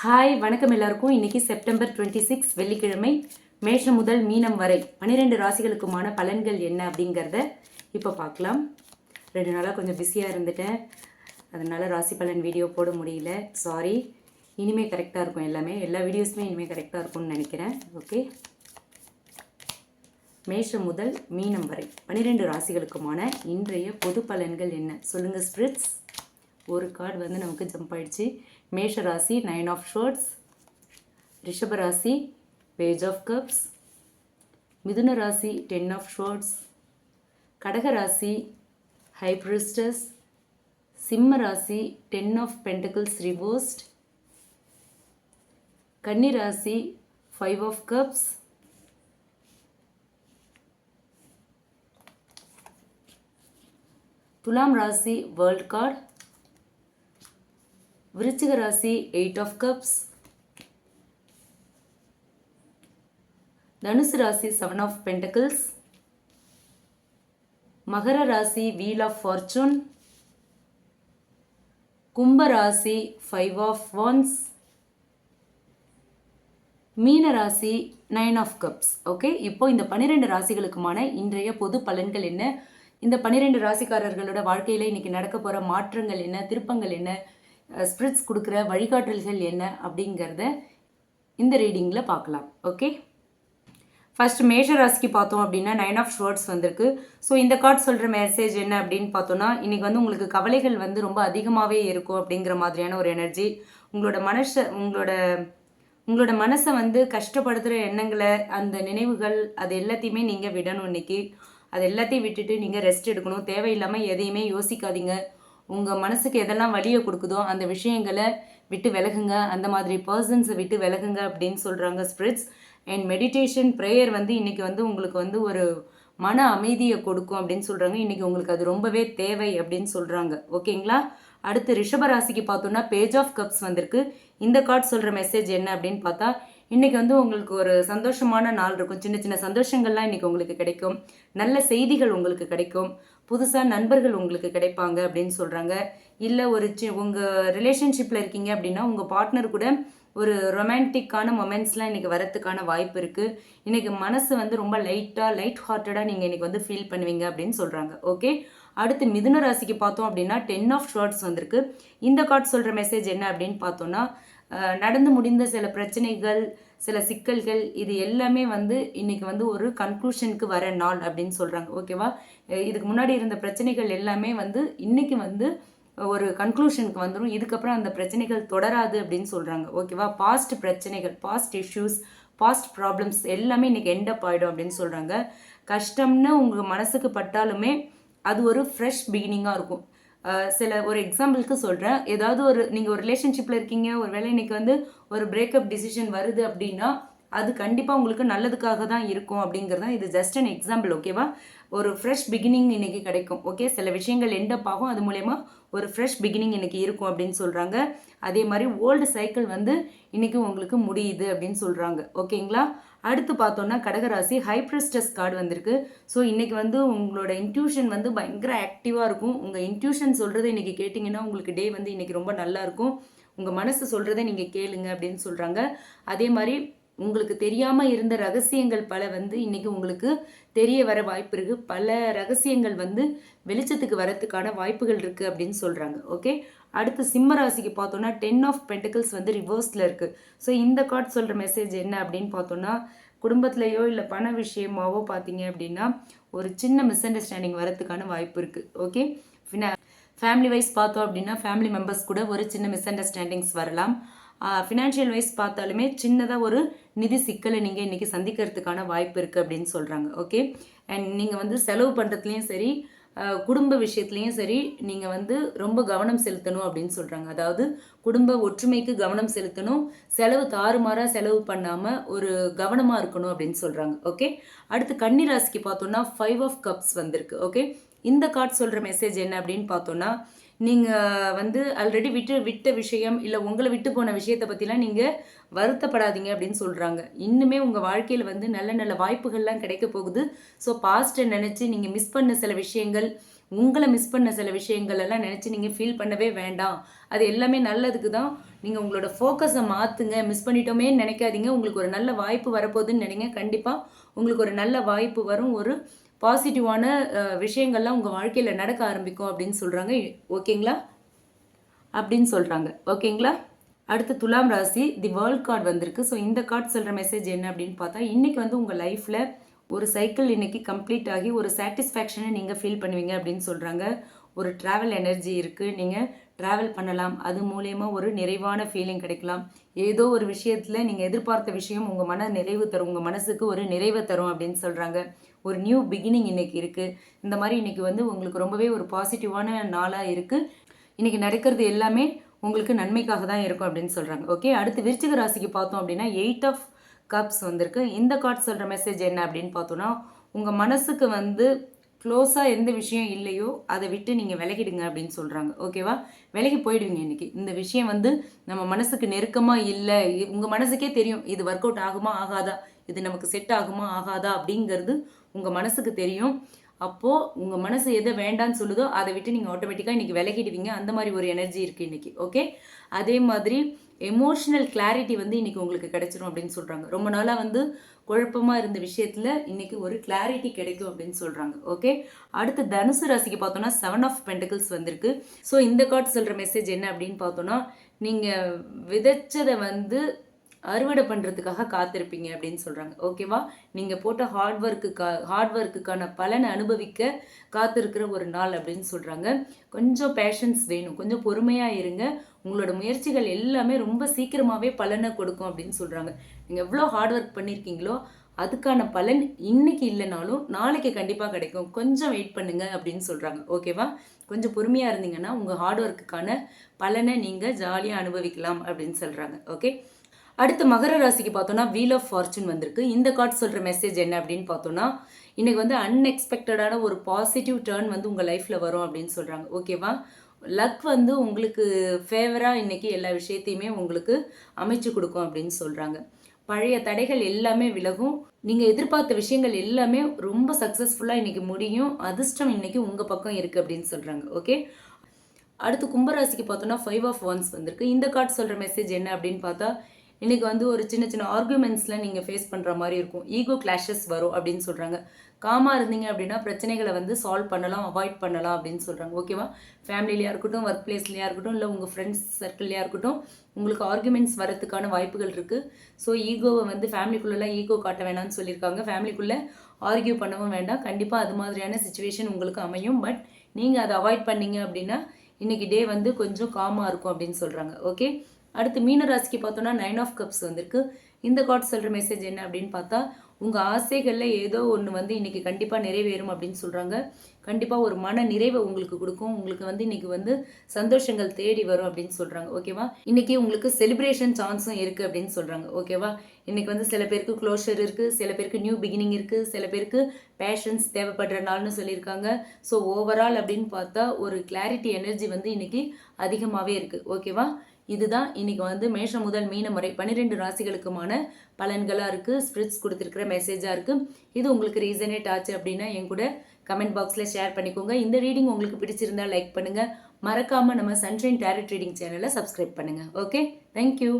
Hi வணக்கம் எல்லாருக்கும். இன்னைக்கு செப்டம்பர் டுவெண்ட்டி சிக்ஸ் வெள்ளிக்கிழமை மேஷம் முதல் மீனம் வரை பன்னிரெண்டு ராசிகளுக்குமான பலன்கள் என்ன அப்படிங்கிறத இப்போ பார்க்கலாம். ரெண்டு நாளாக கொஞ்சம் பிஸியாக இருந்துட்டேன். அதனால் ராசி பலன் வீடியோ போட முடியல. சாரி இனிமேல் கரெக்டாக இருக்கும் எல்லாமே. எல்லா வீடியோஸுமே இனிமேல் கரெக்டாக இருக்கும்னு நினைக்கிறேன். ஓகே மேஷம் முதல் மீனம் வரை பன்னிரெண்டு ராசிகளுக்குமான இன்றைய பொது பலன்கள் என்ன? சொல்லுங்கள் ஸ்பிரிட்ஸ் ஒரு கார்டு வந்து நமக்கு ஜம்ப் ஆயிடுச்சு. மேஷ ராசி நைன் ஆஃப் ஷோர்ட்ஸ் ரிஷப ராசி பேஜ் ஆஃப் கப்ஸ் மிதுன ராசி டென் ஆஃப் ஷோர்ட்ஸ் கடக ராசி ஹைப்ரிஸ்டஸ் சிம்ம ராசி டென் ஆஃப் பென்டக்கிள்ஸ் ரிவர்ஸ்ட் கன்னி ராசி ஃபைவ் ஆஃப் கப்ஸ் துலாம் ராசி வேர்ல்ட் கார்டு விருச்சிக ராசி எயிட் ஆஃப் கப்ஸ் தனுசு ராசி செவன் ஆஃப் பென்டக்கிள்ஸ் மகர ராசி வீல் ஆஃப் ஃபார்ச்சூன் கும்ப ராசி ஃபைவ் ஆஃப் ஒன்ஸ் மீன ராசி நைன் ஆஃப் கப்ஸ் ஓகே இப்போ இந்த பன்னிரெண்டு ராசிகளுக்குமான இன்றைய பொது பலன்கள் என்ன? இந்த பன்னிரெண்டு ராசிக்காரர்களோட வாழ்க்கையில் இன்னைக்கு நடக்க போகிற மாற்றங்கள் என்ன? திருப்பங்கள் என்ன? ஸ்பிரிட்ஸ் கொடுக்குற வழிகாட்டல்கள் என்ன அப்படிங்கிறத இந்த ரீடிங்கில் பார்க்கலாம் ஓகே ஃபர்ஸ்ட் மேஜர் ராசிக்கு பார்த்தோம் அப்படின்னா நைன் ஆஃப் ஷோர்ட்ஸ் வந்திருக்கு. ஸோ இந்த கார்டு சொல்கிற மெசேஜ் என்ன அப்படின்னு பார்த்தோன்னா இன்றைக்கி வந்து உங்களுக்கு கவலைகள் வந்து ரொம்ப அதிகமாகவே இருக்கும் அப்படிங்கிற மாதிரியான ஒரு எனர்ஜி உங்களோட மனச உங்களோட உங்களோட மனசை வந்து கஷ்டப்படுத்துகிற எண்ணங்களை அந்த நினைவுகள் அது எல்லாத்தையுமே நீங்கள் விடணும் இன்னைக்கு. அது எல்லாத்தையும் விட்டுட்டு நீங்கள் ரெஸ்ட் எடுக்கணும். தேவையில்லாமல் எதையுமே யோசிக்காதீங்க. உங்கள் மனசுக்கு எதெல்லாம் வலியை கொடுக்குதோ அந்த விஷயங்களை விட்டு விலகுங்க. அந்த மாதிரி பர்சன்ஸை விட்டு விலகுங்க அப்படின்னு சொல்கிறாங்க ஸ்பிரிட்ஸ் அண்ட் மெடிடேஷன் ப்ரேயர் வந்து இன்றைக்கி வந்து உங்களுக்கு வந்து ஒரு மன அமைதியை கொடுக்கும் அப்படின்னு சொல்கிறாங்க இன்றைக்கி உங்களுக்கு அது ரொம்பவே தேவை அப்படின்னு சொல்கிறாங்க ஓகேங்களா? அடுத்து ரிஷபராசிக்கு பார்த்தோன்னா பேஜ் ஆஃப் கப்ஸ் வந்திருக்கு. இந்த கார்டு சொல்கிற மெசேஜ் என்ன அப்படின்னு பார்த்தா இன்றைக்கி வந்து உங்களுக்கு ஒரு சந்தோஷமான நாள் இருக்கும். சின்ன சின்ன சந்தோஷங்கள்லாம் இன்றைக்கி உங்களுக்கு கிடைக்கும். நல்ல செய்திகள் உங்களுக்கு கிடைக்கும். புதுசாக நண்பர்கள் உங்களுக்கு கிடைப்பாங்க அப்படின்னு சொல்கிறாங்க இல்லை ஒரு சி உங்கள் ரிலேஷன்ஷிப்பில் இருக்கீங்க அப்படின்னா உங்கள் பார்ட்னர் கூட ஒரு ரொமான்டிக்கான மொமெண்ட்ஸ்லாம் இன்றைக்கி வரத்துக்கான வாய்ப்பு இருக்குது இன்றைக்கி மனசு வந்து ரொம்ப லைட்டாக லைட் ஹார்ட்டடாக நீங்கள் இன்றைக்கி வந்து ஃபீல் பண்ணுவீங்க அப்படின்னு சொல்கிறாங்க ஓகே அடுத்து மிதுன ராசிக்கு பார்த்தோம் அப்படின்னா டென் ஆஃப் ஷார்ட்ஸ் வந்திருக்கு. இந்த கார்டு சொல்கிற மெசேஜ் என்ன அப்படின்னு பார்த்தோன்னா நடந்து முடிந்த சில பிரச்சனைகள் சில சிக்கல்கள் இது எல்லாமே வந்து இன்னைக்கு வந்து ஒரு கன்க்ளூஷனுக்கு வர நாள் அப்படின்னு சொல்கிறாங்க ஓகேவா இதுக்கு முன்னாடி இருந்த பிரச்சனைகள் எல்லாமே வந்து இன்னைக்கு வந்து ஒரு கன்க்ளூஷனுக்கு வந்துடும் இதுக்கப்புறம் அந்த பிரச்சனைகள் தொடராது அப்படின்னு சொல்கிறாங்க ஓகேவா பாஸ்ட் பிரச்சனைகள் பாஸ்ட் இஷ்யூஸ் பாஸ்ட் ப்ராப்ளம்ஸ் எல்லாமே இன்றைக்கி எண்டப் ஆகிடும் அப்படின்னு சொல்கிறாங்க கஷ்டம்னு உங்கள் மனசுக்கு பட்டாலுமே அது ஒரு ஃப்ரெஷ் பிகினிங்காக இருக்கும். சில ஒரு எக்ஸாம்பிளுக்கு சொல்கிறேன் ஏதாவது ஒரு நீங்கள் ஒரு ரிலேஷன்ஷிப்பில் இருக்கீங்க ஒரு வேளை இன்னைக்கு வந்து ஒரு பிரேக்கப் டிசிஷன் வருது அப்படின்னா அது கண்டிப்பாக உங்களுக்கு நல்லதுக்காக தான் இருக்கும் அப்படிங்கிறது தான் இது ஜஸ்ட் அன் எக்ஸாம்பிள் ஓகேவா ஒரு ஃப்ரெஷ் பிகினிங் இன்றைக்கி கிடைக்கும் ஓகே சில விஷயங்கள் எண்டப் ஆகும். அது மூலயமா ஒரு ஃப்ரெஷ் பிகினிங் இன்னைக்கு இருக்கும் அப்படின்னு சொல்கிறாங்க அதே மாதிரி ஓல்டு சைக்கிள் வந்து இன்றைக்கி உங்களுக்கு முடியுது அப்படின்னு சொல்கிறாங்க ஓகேங்களா? அடுத்து பார்த்தோன்னா கடகராசி ஹைப்ரிஸ்டஸ் கார்டு வந்திருக்கு. ஸோ இன்றைக்கி வந்து உங்களோட இன்ட்யூஷன் வந்து பயங்கர ஆக்டிவாக இருக்கும். உங்கள் இன்ட்யூஷன் சொல்கிறத இன்றைக்கி கேட்டிங்கன்னா உங்களுக்கு டே வந்து இன்றைக்கி ரொம்ப நல்லா இருக்கும். உங்கள் மனசு சொல்கிறத நீங்கள் கேளுங்க அப்படின்னு சொல்கிறாங்க அதே மாதிரி உங்களுக்கு தெரியாமல் இருந்த ரகசியங்கள் பல வந்து இன்றைக்கி உங்களுக்கு தெரிய வர வாய்ப்பு இருக்குது பல ரகசியங்கள் வந்து வெளிச்சத்துக்கு வரத்துக்கான வாய்ப்புகள் இருக்குது அப்படின்னு சொல்கிறாங்க ஓகே அடுத்து சிம்ம ராசிக்கு பார்த்தோன்னா டென் ஆஃப் பென்டிகல்ஸ் வந்து ரிவர்ஸில் இருக்குது ஸோ இந்த கார்ட் சொல்கிற மெசேஜ் என்ன அப்படின்னு பார்த்தோன்னா குடும்பத்திலையோ இல்லை பண விஷயமாவோ பார்த்தீங்க அப்படின்னா ஒரு சின்ன மிஸ் அண்டர்ஸ்டாண்டிங் வரத்துக்கான வாய்ப்பு இருக்குது ஓகே ஃபினா ஃபேமிலி வைஸ் பார்த்தோம் அப்படின்னா ஃபேமிலி மெம்பர்ஸ் கூட ஒரு சின்ன மிஸ் அண்டர்ஸ்டாண்டிங்ஸ் வரலாம். ஃபினான்ஷியல் வைஸ் பார்த்தாலுமே சின்னதாக ஒரு நிதி சிக்கலை நீங்கள் இன்றைக்கி சந்திக்கிறதுக்கான வாய்ப்பு இருக்குது அப்படின்னு சொல்கிறாங்க ஓகே அண்ட் நீங்கள் வந்து செலவு பண்ணுறதுலேயும் சரி குடும்ப விஷயத்துலேயும் சரி நீங்கள் வந்து ரொம்ப கவனம் செலுத்தணும் அப்படின்னு சொல்கிறாங்க அதாவது குடும்ப ஒற்றுமைக்கு கவனம் செலுத்தணும் செலவு தாறுமாறாக செலவு பண்ணாமல் ஒரு கவனமாக இருக்கணும் அப்படின்னு சொல்கிறாங்க ஓகே அடுத்து கன்னிராசிக்கு பார்த்தோன்னா ஃபைவ் ஆஃப் கப்ஸ் வந்திருக்கு ஓகே இந்த கார்ட் சொல்கிற மெசேஜ் என்ன அப்படின்னு பார்த்தோன்னா நீங்கள் வந்து ஆல்ரெடி விட்டு விட்ட விஷயம் இல்லை உங்களை விட்டு போன விஷயத்தை பற்றிலாம் நீங்கள் வருத்தப்படாதீங்க அப்படின்னு சொல்கிறாங்க இன்னுமே உங்கள் வாழ்க்கையில் வந்து நல்ல நல்ல வாய்ப்புகள்லாம் கிடைக்க போகுது. ஸோ பாஸ்ட்டை நினச்சி நீங்கள் மிஸ் பண்ண சில விஷயங்கள் உங்களை மிஸ் பண்ண சில விஷயங்கள் எல்லாம் நினச்சி நீங்கள் ஃபீல் பண்ணவே வேண்டாம். அது எல்லாமே நல்லதுக்கு தான். நீங்கள் உங்களோட ஃபோக்கஸை மாற்றுங்க மிஸ் பண்ணிட்டோமே நினைக்காதீங்க. உங்களுக்கு ஒரு நல்ல வாய்ப்பு வரப்போகுதுன்னு நினைங்க. கண்டிப்பாக உங்களுக்கு ஒரு நல்ல வாய்ப்பு வரும். ஒரு பாசிட்டிவான விஷயங்கள்லாம் உங்கள் வாழ்க்கையில் நடக்க ஆரம்பிக்கும் அப்படின்னு சொல்கிறாங்க ஓகேங்களா? அப்படின்னு சொல்கிறாங்க ஓகேங்களா? அடுத்து துலாம் ராசி தி வேர்ல்ட் கார்டு வந்திருக்கு. ஸோ இந்த கார்டு சொல்கிற மெசேஜ் என்ன அப்படின்னு பார்த்தா இன்றைக்கி வந்து உங்கள் லைஃப்பில் ஒரு சைக்கிள் இன்றைக்கி கம்ப்ளீட் ஆகி ஒரு சாட்டிஸ்ஃபேக்ஷனை நீங்கள் ஃபீல் பண்ணுவீங்க அப்படின்னு சொல்கிறாங்க ஒரு ட்ராவல் எனர்ஜி இருக்குது நீங்கள் ட்ராவல் பண்ணலாம். அது மூலயமா ஒரு நிறைவான ஃபீலிங் கிடைக்கலாம். ஏதோ ஒரு விஷயத்தில் நீங்கள் எதிர்பார்த்த விஷயம் உங்கள் மன நிறைவு தரும். உங்கள் மனசுக்கு ஒரு நிறைவை தரும் அப்படின்னு சொல்கிறாங்க ஒரு நியூ பிகினிங் இன்றைக்கி இருக்குது இந்த மாதிரி இன்னைக்கு வந்து உங்களுக்கு ரொம்பவே ஒரு பாசிட்டிவான நாளாக இருக்குது இன்றைக்கி நடக்கிறது எல்லாமே உங்களுக்கு நன்மைக்காக தான் இருக்கும் அப்படின்னு சொல்கிறாங்க ஓகே அடுத்து விருச்சிக ராசிக்கு பார்த்தோம் அப்படின்னா எயிட் ஆஃப் கப்ஸ் வந்திருக்கு. இந்த கார்ட் சொல்கிற மெசேஜ் என்ன அப்படின்னு பார்த்தோன்னா உங்கள் மனசுக்கு வந்து க்ளோஸாக எந்த விஷயம் இல்லையோ அதை விட்டு நீங்கள் விலகிடுங்க அப்படின்னு சொல்கிறாங்க ஓகேவா விலகி போயிடுவீங்க இன்னைக்கு. இந்த விஷயம் வந்து நம்ம மனசுக்கு நெருக்கமாக இல்லை உங்கள் மனசுக்கே தெரியும் இது ஒர்க் அவுட் ஆகுமா ஆகாதா? இது நமக்கு செட் ஆகுமா ஆகாதா? அப்படிங்கிறது உங்கள் மனசுக்கு தெரியும். அப்போது உங்கள் மனசு எதை வேண்டான்னு சொல்லுதோ அதை விட்டு நீங்கள் ஆட்டோமேட்டிக்காக இன்றைக்கி விலகிடுவீங்க. அந்த மாதிரி ஒரு எனர்ஜி இருக்குது இன்றைக்கி ஓகே அதே மாதிரி எமோஷ்னல் கிளாரிட்டி வந்து இன்றைக்கி உங்களுக்கு கிடைச்சிரும் அப்படின்னு சொல்கிறாங்க ரொம்ப நாளாக வந்து குழப்பமாக இருந்த விஷயத்தில் இன்றைக்கி ஒரு கிளாரிட்டி கிடைக்கும் அப்படின்னு சொல்கிறாங்க ஓகே அடுத்து தனுசு ராசிக்கு பார்த்தோன்னா செவன் ஆஃப் பென்டிகல்ஸ் வந்திருக்கு. ஸோ இந்த கார்டு சொல்கிற மெசேஜ் என்ன அப்படின்னு பார்த்தோன்னா நீங்கள் விதைச்சதை வந்து அறுவடை பண்ணுறதுக்காக காத்திருப்பீங்க அப்படின்னு சொல்கிறாங்க ஓகேவா நீங்கள் போட்ட ஹார்ட் ஒர்க்குக்கா ஹார்ட் ஒர்க்குக்கான பலனை அனுபவிக்க காத்திருக்கிற ஒரு நாள் அப்படின்னு சொல்கிறாங்க கொஞ்சம் பேஷன்ஸ் வேணும். கொஞ்சம் பொறுமையாக இருங்க. உங்களோட முயற்சிகள் எல்லாமே ரொம்ப சீக்கிரமாகவே பலனை கொடுக்கும் அப்படின்னு சொல்கிறாங்க நீங்கள் எவ்வளோ ஹார்ட் ஒர்க் பண்ணியிருக்கீங்களோ அதுக்கான பலன் இன்னைக்கு இல்லைனாலும் நாளைக்கு கண்டிப்பாக கிடைக்கும். கொஞ்சம் வெயிட் பண்ணுங்க அப்படின்னு சொல்கிறாங்க ஓகேவா கொஞ்சம் பொறுமையாக இருந்தீங்கன்னா உங்கள் ஹார்ட் ஒர்க்குக்கான பலனை நீங்கள் ஜாலியாக அனுபவிக்கலாம் அப்படின்னு சொல்கிறாங்க ஓகே அடுத்து மகர ராசிக்கு பார்த்தோன்னா வீல் ஆஃப் ஃபார்ச்சூன் வந்திருக்கு. இந்த கார்டு சொல்கிற மெசேஜ் என்ன அப்படின்னு பார்த்தோன்னா இன்னைக்கு வந்து அன்எக்ஸ்பெக்டடான ஒரு பாசிட்டிவ் டேர்ன் வந்து உங்கள் லைஃப்பில் வரும் அப்படின்னு சொல்கிறாங்க ஓகேவா லக் வந்து உங்களுக்கு ஃபேவராக இன்றைக்கி எல்லா விஷயத்தையுமே உங்களுக்கு அமைச்சு கொடுக்கும் அப்படின்னு சொல்கிறாங்க பழைய தடைகள் எல்லாமே விலகும். நீங்கள் எதிர்பார்த்த விஷயங்கள் எல்லாமே ரொம்ப சக்ஸஸ்ஃபுல்லாக இன்றைக்கி முடியும். அதிர்ஷ்டம் இன்றைக்கி உங்கள் பக்கம் இருக்குது அப்படின்னு சொல்கிறாங்க ஓகே அடுத்து கும்பராசிக்கு பார்த்தோன்னா ஃபைவ் ஆஃப் ஒன்ஸ் வந்திருக்கு. இந்த கார்டு சொல்கிற மெசேஜ் என்ன அப்படின்னு பார்த்தா இன்னைக்கு வந்து ஒரு சின்ன சின்ன ஆர்குமெண்ட்ஸில் நீங்கள் ஃபேஸ் பண்ணுற மாதிரி இருக்கும். ஈகோ கிளாஷஸ் வரும் அப்படின்னு சொல்கிறாங்க காமாக இருந்தீங்க அப்படின்னா பிரச்சனைகளை வந்து சால்வ் பண்ணலாம் அவாய்ட் பண்ணலாம் அப்படின்னு சொல்கிறாங்க ஓகேவா ஃபேமிலிலையாக இருக்கட்டும் ஒர்க் பிளேஸ்லையாக இருக்கட்டும் இல்லை உங்கள் ஃப்ரெண்ட்ஸ் சர்க்கிள்லையாக இருக்கட்டும் உங்களுக்கு ஆர்குமெண்ட்ஸ் வரதுக்கான வாய்ப்புகள் இருக்குது ஸோ ஈகோவை வந்து ஃபேமிலிக்குள்ளெல்லாம் ஈகோ காட்ட வேணாம்னு சொல்லியிருக்காங்க. ஃபேமிலிக்குள்ளே ஆர்கியூ பண்ணவும் வேண்டாம். கண்டிப்பாக அது மாதிரியான சுச்சுவேஷன் உங்களுக்கு அமையும். பட் நீங்கள் அதை அவாய்ட் பண்ணீங்க அப்படின்னா இன்றைக்கி டே வந்து கொஞ்சம் காமாக இருக்கும் அப்படின்னு சொல்கிறாங்க ஓகே அடுத்து மீன ராசிக்கு பார்த்தோன்னா நைன் ஆஃப் கப்ஸ் வந்திருக்கு. இந்த கார்டு சொல்கிற மெசேஜ் என்ன அப்படின்னு பார்த்தா உங்கள் ஆசைகளில் ஏதோ ஒன்று வந்து இன்றைக்கி கண்டிப்பாக நிறைவேறும் அப்படின்னு சொல்கிறாங்க கண்டிப்பாக ஒரு மன நிறைவை உங்களுக்கு கொடுக்கும். உங்களுக்கு வந்து இன்றைக்கி வந்து சந்தோஷங்கள் தேடி வரும் அப்படின்னு சொல்கிறாங்க ஓகேவா இன்றைக்கி உங்களுக்கு செலிப்ரேஷன் சான்ஸும் இருக்குது அப்படின்னு சொல்கிறாங்க ஓகேவா இன்றைக்கி வந்து சில பேருக்கு க்ளோஷர் இருக்குது சில பேருக்கு நியூ பிகினிங் இருக்குது சில பேருக்கு பேஷன்ஸ் தேவைப்படுற நாள்னு சொல்லியிருக்காங்க. ஸோ ஓவரால் அப்படின்னு பார்த்தா ஒரு கிளாரிட்டி எனர்ஜி வந்து இன்றைக்கி அதிகமாகவே இருக்குது ஓகேவா இதுதான் இன்றைக்கி வந்து மேஷம் முதல் மீனம் வரை பன்னிரெண்டு ராசிகளுக்குமான பலன்களாக இருக்குது ஸ்பிரிட்ஸ் கொடுத்துருக்கிற மெசேஜாக இருக்குது இது உங்களுக்கு ரீசனேட் ஆச்சு அப்படின்னா என் கூட கமெண்ட் பாக்ஸில் ஷேர் பண்ணிக்கோங்க. இந்த ரீடிங் உங்களுக்கு பிடிச்சிருந்தால் லைக் பண்ணுங்கள் மறக்காமல் நம்ம சன்ஷைன் டேரட் ரீடிங் சேனலை சப்ஸ்கிரைப் பண்ணுங்கள் ஓகே தேங்க்யூ